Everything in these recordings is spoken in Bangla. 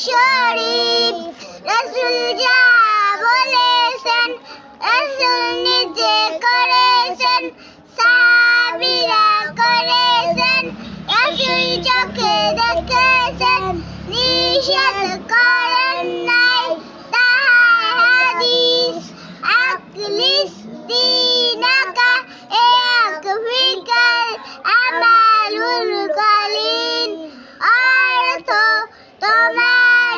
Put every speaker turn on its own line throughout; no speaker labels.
শরীফ, রসুল যা বলেছেন, রসুল নিজে করেছেন সাবিরা করেছেন, রসুল চোখে দেখেছেন, নিষেধ করেন নাই।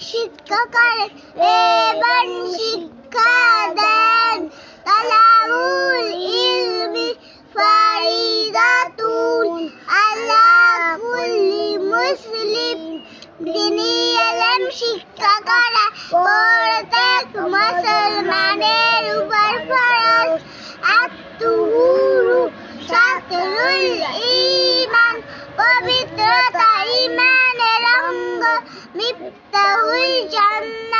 শিক্ষা করে এবং শিক্ষা দেন। তালাবুল ইলমি ফারিদাতুন আলা কুল্লি মুসলিম। দিনী এলেম শিক্ষা করা প্রত্যেক মুসলমানের উপর ফরজ। আত্মহুরু শাতরুল 你的卫 tahu.